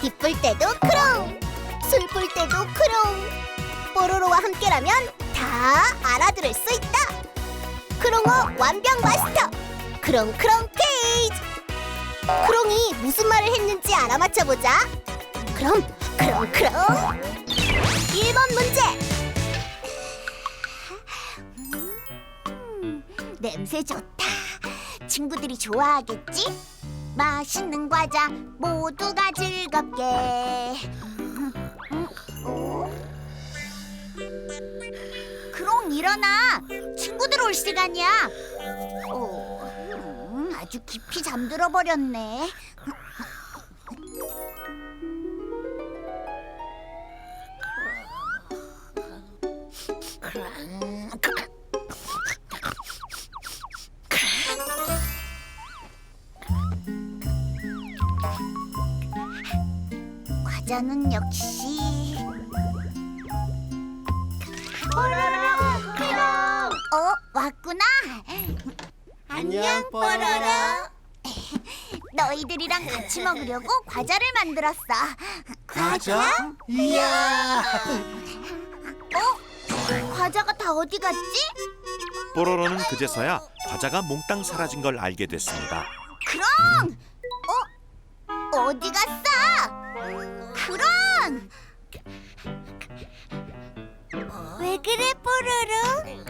기쁠 때도 크롱, 슬플 때도 크롱. 뽀로로와 함께라면 다 알아들을 수 있다. 크롱어 완벽 마스터, 크롱크롱 케이지. 크롱이 무슨 말을 했는지 알아맞혀 보자. 그럼 크롱 크롱 1번 문제. 음, 냄새 좋다. 친구들이 좋아하겠지? 맛있는 과자 모두가 즐겁게. 크롱 일어나. 친구들 올 시간이야. 오, 음, 아주 깊이 잠들어 버렸네. 과자는 역시 크롱 어 왔구나 안녕, 뽀로로. 너희들이랑 같이 먹으려고 과자를 만들었어 과자? 이야! 어? 과자가 다 어디 갔지? 뽀로로는 그제서야 과자가 몽땅 사라진 걸 알게 됐습니다. 크롱! 어? 어디 갔어? 크롱! 왜 그래 뽀로로?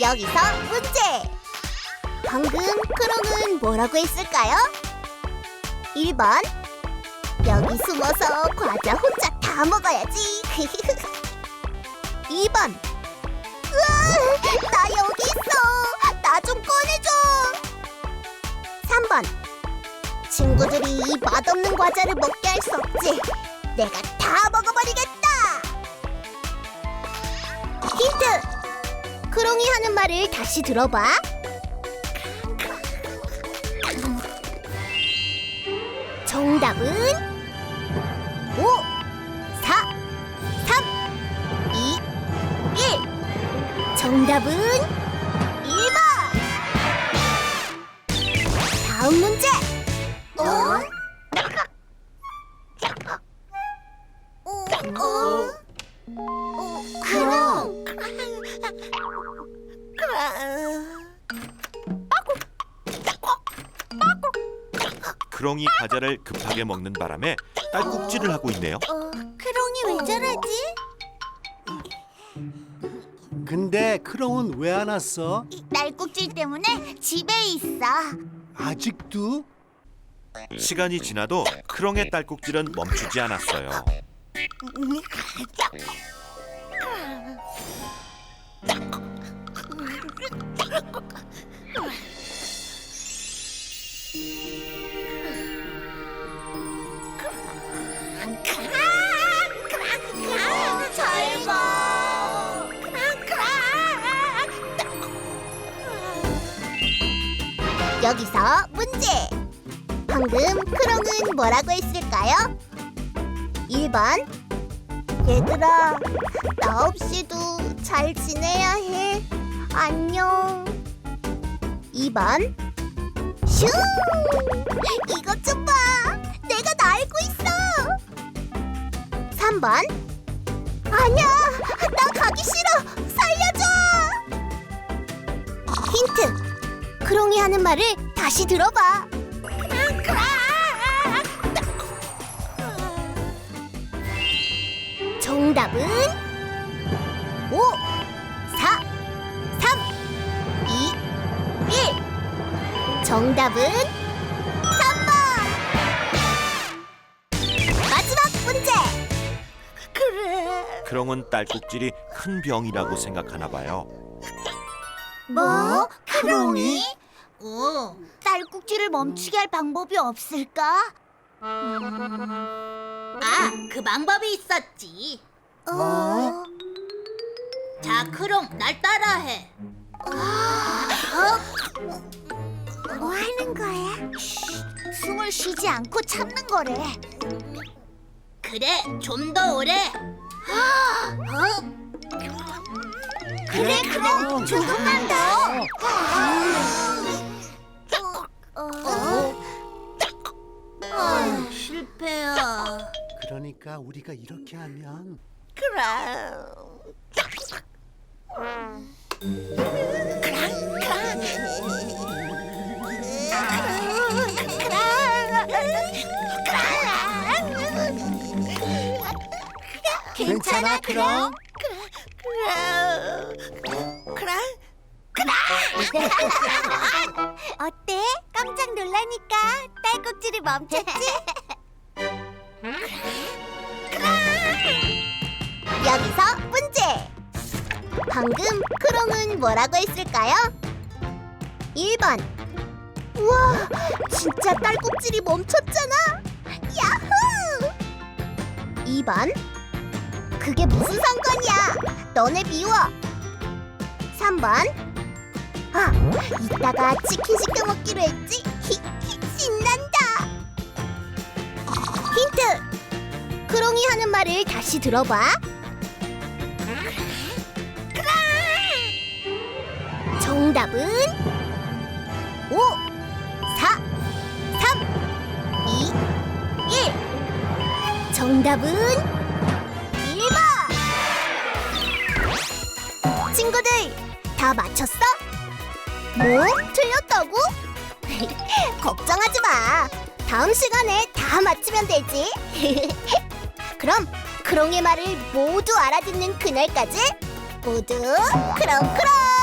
여기서 문제! 방금 크롱은 뭐라고 했을까요? 1번 여기 숨어서 과자 혼자 다 먹어야지 2번 으아, 나 여기 있어. 나 좀 꺼내줘. 3번. 친구들이 이 맛없는 과자를 먹게 할 수 없지. 내가 다 먹어버리겠다. 크롱이 하는 말을 다시 들어봐. 정답은 5, 4, 3, 2, 1. 정답은 1번! 다음 문제! 어? 어? 어? 어? 그럼! 크롱이 과자를 급하게 먹는 바람에 딸꾹질을 하고 있네요. 어, 크롱이 왜 저러지? 근데 크롱은 왜 안 왔어? 날꾹질 때문에 집에 있어. 아직도? 시간이 지나도 크롱의 딸꾹질은 멈추지 않았어요. 여기서 문제. 방금 크롱은 뭐라고 했을까요? 1번. 얘들아, 나 없이도 잘 지내야 해. 안녕. 2번. 슈! 이것 좀 봐. 내가 날고 있어. 3번. 아니야, 나 가기 싫어. 살려줘. 힌트. 크롱이 하는 말을 다시 들어봐. 정답은 정답은 3번. 마지막 문제. 그래. 크롱은 딸꾹질이 큰 병이라고 생각하나 봐요. 뭐? 크롱이? 어. 딸꾹질을 멈추게 할 방법이 없을까? 아, 그 방법이 있었지. 어? 자, 크롱, 날 따라해. 뭐 하는 거야? 숨을 쉬지 않고 참는 거래. 그래, 좀 더 오래. 그래, 그럼 조금만 더. 어? 아, 실패야. 그러니까 우리가 이렇게 하면 괜찮아 크롱? 어때? 깜짝 놀라니까 딸꾹질이 멈췄지? 여기서 문제! 방금 크롱은 뭐라고 했을까요? 1번 우와 진짜 딸꾹질이 멈췄잖아 야호 2번 그게 무슨 상관이야 너네 미워 3번 아, 이따가 치킨 시켜 먹기로 했지? 히, 히, 신난다. 힌트. 크롱이 하는 말을 다시 들어봐. 정답은 5, 4, 3, 2, 1. 정답은 친구들, 다 맞췄어? 뭐? 틀렸다고? 걱정하지 마. 다음 시간에 다 맞추면 되지. 그럼 크롱의 말을 모두 알아듣는 그날까지 모두 크롱크롱!